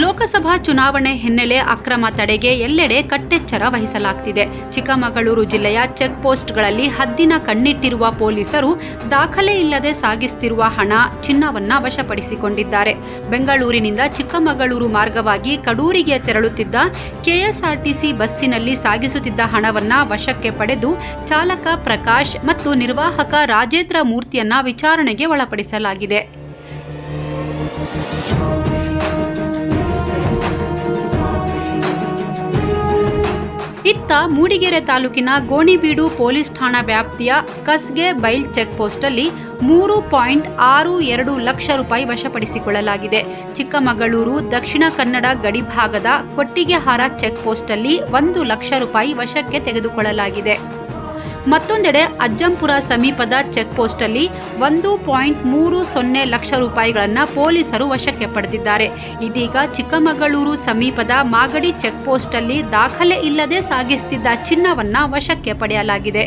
ಲೋಕಸಭಾ ಚುನಾವಣೆ ಹಿನ್ನೆಲೆ ಅಕ್ರಮ ತಡೆಗೆ ಎಲ್ಲೆಡೆ ಕಟ್ಟೆಚ್ಚರ ವಹಿಸಲಾಗ್ತಿದೆ. ಚಿಕ್ಕಮಗಳೂರು ಜಿಲ್ಲೆಯ ಚೆಕ್ ಪೋಸ್ಟ್ಗಳಲ್ಲಿ ಹದ್ದಿನ ಕಣ್ಣಿಟ್ಟಿರುವ ಪೊಲೀಸರು ದಾಖಲೆ ಇಲ್ಲದೆ ಸಾಗಿಸುತ್ತಿರುವ ಹಣ ಚಿನ್ನವನ್ನ ವಶಪಡಿಸಿಕೊಂಡಿದ್ದಾರೆ. ಬೆಂಗಳೂರಿನಿಂದ ಚಿಕ್ಕಮಗಳೂರು ಮಾರ್ಗವಾಗಿ ಕಡೂರಿಗೆ ತೆರಳುತ್ತಿದ್ದ ಕೆಎಸ್ಆರ್ಟಿಸಿ ಬಸ್ಸಿನಲ್ಲಿ ಸಾಗಿಸುತ್ತಿದ್ದ ಹಣವನ್ನ ವಶಕ್ಕೆ ಪಡೆದು ಚಾಲಕ ಪ್ರಕಾಶ್ ಮತ್ತು ನಿರ್ವಾಹಕ ರಾಜೇಂದ್ರ ಮೂರ್ತಿಯನ್ನ ವಿಚಾರಣೆಗೆ ಒಳಪಡಿಸಲಾಗಿದೆ. ಇತ್ತ ಮೂಡಿಗೆರೆ ತಾಲೂಕಿನ ಗೋಣಿಬೀಡು ಪೊಲೀಸ್ ಠಾಣಾ ವ್ಯಾಪ್ತಿಯ ಕಸ್ಗೆ ಬೈಲ್ ಚೆಕ್ ಪೋಸ್ಟಲ್ಲಿ ಮೂರು ಪಾಯಿಂಟ್ ಆರು ಎರಡು ಲಕ್ಷ ರೂಪಾಯಿ ವಶಪಡಿಸಿಕೊಳ್ಳಲಾಗಿದೆ. ಚಿಕ್ಕಮಗಳೂರು, ದಕ್ಷಿಣ ಕನ್ನಡ ಗಡಿಭಾಗದ ಕೊಟ್ಟಿಗೆಹಾರ ಚೆಕ್ ಪೋಸ್ಟಲ್ಲಿ ಒಂದು ಲಕ್ಷ ರೂಪಾಯಿ ವಶಕ್ಕೆ ತೆಗೆದುಕೊಳ್ಳಲಾಗಿದೆ. ಮತ್ತೊಂದೆಡೆ ಅಜ್ಜಂಪುರ ಸಮೀಪದ ಚೆಕ್ ಪೋಸ್ಟಲ್ಲಿ ಒಂದು ಪಾಯಿಂಟ್ ಮೂರು ಸೊನ್ನೆ ಲಕ್ಷ ರೂಪಾಯಿಗಳನ್ನು ಪೊಲೀಸರು ವಶಕ್ಕೆ ಪಡೆದಿದ್ದಾರೆ. ಇದೀಗ ಚಿಕ್ಕಮಗಳೂರು ಸಮೀಪದ ಮಾಗಡಿ ಚೆಕ್ ಪೋಸ್ಟಲ್ಲಿ ದಾಖಲೆ ಇಲ್ಲದೆ ಸಾಗಿಸುತ್ತಿದ್ದ ಚಿನ್ನವನ್ನ ವಶಕ್ಕೆ ಪಡೆಯಲಾಗಿದೆ.